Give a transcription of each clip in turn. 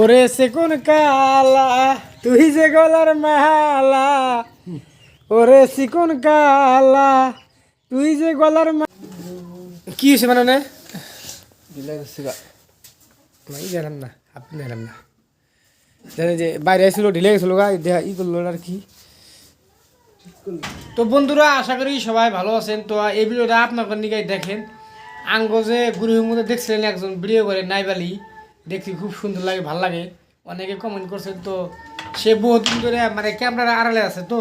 ওরে সে কোন কালা তুই যে গলার মালা ওরে সিকোন কালা তুই যে গলার মা কি হয়েছে মানে জানাম না আপনি জানাম না। জানেন যে বাইরে আসছিল ঢিলে গেছিল গা দেহা ই করল আর কি। তো বন্ধুরা আশা করি সবাই ভালো আছেন। তো এই ভিডিওটা আপনাদের নিকে দেখেন। আঙ্গ যে গুরুর মধ্যে দেখছিলেন একজন ভিডিও করে নাইবালি। দেখতে খুব সুন্দর লাগে, ভালো লাগে। অনেকে কমেন্ট করছেন তো, সে বহুদিন ধরে মানে ক্যামেরার আড়ালে আছে তো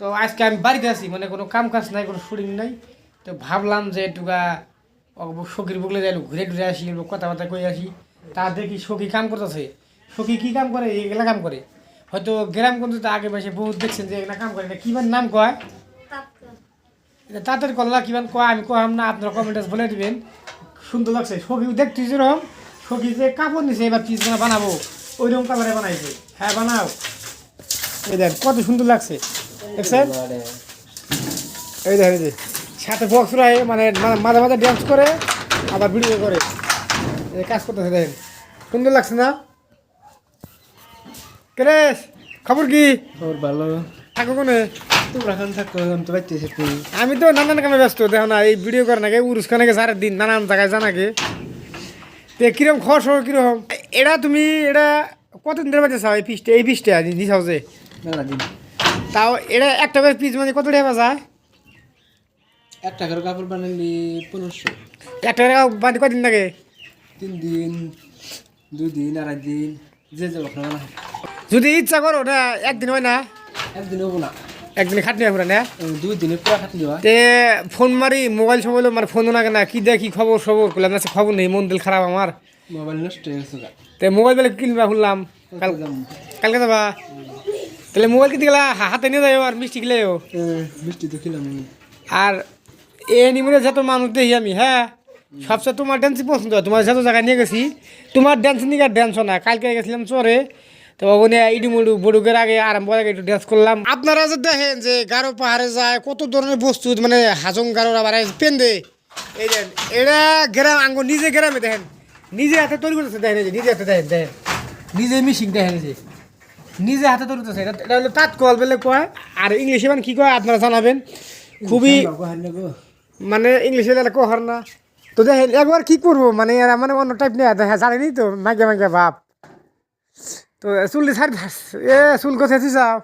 তো আজকে আমি বাড়িতে আছি মানে কোনো কাম কাজ নাই, কোনো শুটিং নাই। তো ভাবলাম যে একটুকা সখীর বুকলে যাইলো ঘুরে ঘুরে আসি কথাবার্তা কই আসি। তা দেখি সখী কাম করতেছে। সখী কি কাম করে? এগুলা কাম করে। হয়তো গ্রাম কিন্তু আগে বসে বহুত দেখছেন যে এগুলা কাম করে। এটা কিবার নাম কয়? তাড়াতাড়ি করলা কিমান কয়? আমি কহাম না, আপনারা কমেন্টে বলে দিবেন। সুন্দর লাগছে। সখী দেখতে যেরকম সখী যে কাপড় নিছে এবার পিসগুলো বানাবো। ওইরকম কালারে বানাইছে। হ্যাঁ বানাও। এই দেখ কত সুন্দর লাগছে। দেখছেন? এই দেখেন যে। সাথে বক্স রায় মানে মাঝে মাঝে ড্যান্স করে আবার ভিডিও করে। কাজ করতেছে দেখেন। সুন্দর লাগছে না? কেরেশ খবর কি? খবর ভালো। থাকো কোনে? তোমরা এখন থাকো আমি তো বাইতেছি আমি তো নানান কামে ব্যস্ত দেখো না এই ভিডিও করে নাকি উরুস খানে সারা দিন নানান জায়গায় জানাকে। তে কিরম খরচ হবে কীরকম? এটা তুমি এটা কতদিন ধরে বাজে এই পিসটা এই পিসটা হাউসে মেলা তাও এটা একটা করে পিস মানে কত টাকা বাজায়? এক টাকার কাপড় বানালি পনেরোশো। একটা টাকা বাঁধি কদিন লাগে? তিন দিন দুই দিন আড়াই দিন যে যাব যদি ইচ্ছা করো না একদিন হয় না? একদিন হব না। একদিন খাটনি হবে না? দুই দিনে পুরা খাটি দেওয়া তে ফোন মারি মোবাইল সোবাইল মানে ফোন না কেনা কি দেখি খবর সবর করলাম না খবর নেই মন দিল খারাপ আমার। মোবাইল নষ্ট হয়ে গেছে তে মোবাইল বেলে কিনবা শুনলাম কালকে যাবা। তাহলে মোবাইল কিনতে গেলা হা- হাতে নিয়ে যাও আর মিষ্টি খেলেও মিষ্টি তো খেলাম আর এ নিমনে যত মানুষ দেখি আমি হ্যাঁ সবচেয়ে তোমার ড্যান্সই পছন্দ হয় তোমার যত জায়গায় নিয়ে গেছি তোমার ড্যান্স নিয়ে ড্যান্স না। কালকে গেছিলাম চরে তো ওখানে ইডুমুডু বড়ুকের আগে আরম্ভ আগে একটু ড্যান্স করলাম। আপনারা যে দেখেন যে গারো পাহাড়ে যায়, কত ধরনের বস্তু মানে হাজং গারোর আবার পেন্দে। এই দেন এটা গ্রাম, আঙ্গ নিজে গ্রামে দেখেন। নিজে হাতে তৈরি করতেছে, দেখেন এই যে, নিজে হাতে দেখেন দেখেন। নিজে মিশিং দেখেন যে। নিজে হাতে তৈরি করতেছে, এটা হলো তাৎকল বলে কয়। আর ইংলিশে মানে কি কয়, আপনারা জানাবেন। খুবই। মানে ইংলিশে তাহলে কহর না। তো দেখেন, একবার কি করব? মানে এরা মানে অন্য টাইপ নিয়ে দেখা জানেনি তো মাইকে মাইকে ভাব। তো চুল ছাড় এ, চুল কোথায় চাও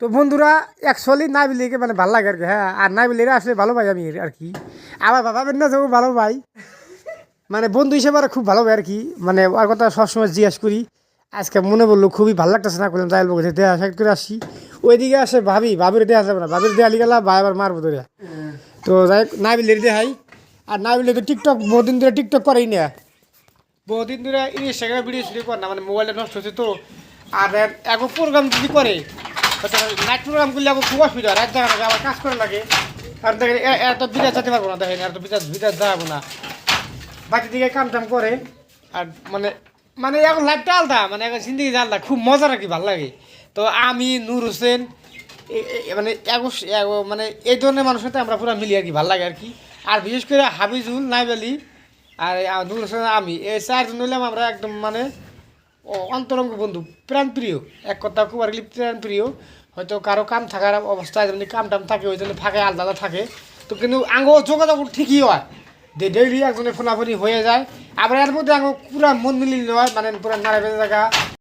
তো বন্ধুরা অ্যাকচুয়ালি না বিলিকে মানে ভালো লাগে আর কি হ্যাঁ আর না বিলিয়ে আসলে ভালো পাই আমি আর কি। আবার ভাবাবেন না যাব ভালো পাই। মানে বন্ধু হিসেবে আর খুব ভালো পাই আর কি। মানে ওর কথা সবসময় জিজ্ঞেস করি, আজকে মনে বলল খুবই ভালো লাগতেছে না করলাম যাই বলব দেয়া সাইড করে আসি। ওইদিকে আসে ভাবি, ভাবির দেওয়া যাবে না, ভাবির দেওয়া লিগালা ভাই আবার মারবো ধরে তো যাই না বিলের দেখাই আর না বিলে তো টিকটক বহুদিন ধরে টিকটক করেই না। বহুদিন ধরে ইনস্টাগ্রামে ভিডিও শুরু করে না মানে মোবাইলটা নষ্ট হচ্ছে তো। আর এক প্রোগ্রাম যদি করে নাইট প্রোগ্রাম করলে আমার খুব অসুবিধা। রাত দেখা লাগে আবার কাজ করে লাগে। আর দেখেন, এ- এত বিরাজ যেতে পারব না, দেখেন এত বিরাজ বিরাজ যাব না। বাকি দিকে কাম টাম করে, আর মানে মানে এখন লাইফটা আলাদা মানে এখন জিন্দগি আলাদা, খুব মজা নাকি ভালো লাগে। তো আমি, নূর হোসেন মানে মানে এই ধরনের মানুষের সাথে আমরা পুরো মিলি আর কি ভালো লাগে আর কি। আর বিশেষ করে হাবিজুল নাইবালি আর নুরুল হোসেন আমি, এই চারজন হইলাম আমরা একদম মানে অন্তরঙ্গ বন্ধু প্রাণপ্রিয় এক কথা খুব আর প্রাণপ্রিয় হয়তো কারও কাম থাকার অবস্থায় যেমনি কাম টাম থাকে, ওই জন্য ফাঁকে আলাদা থাকে। তো কিন্তু আঙ্গ যোগাযোগ ঠিকই হয়। যে ডেইলি একজনের ফোনাফোনি হয়ে যায়। আবার এর মধ্যে আঙ্গ পুরা মন মিলিয়ে হয় মানে পুরা নাড়া জায়গা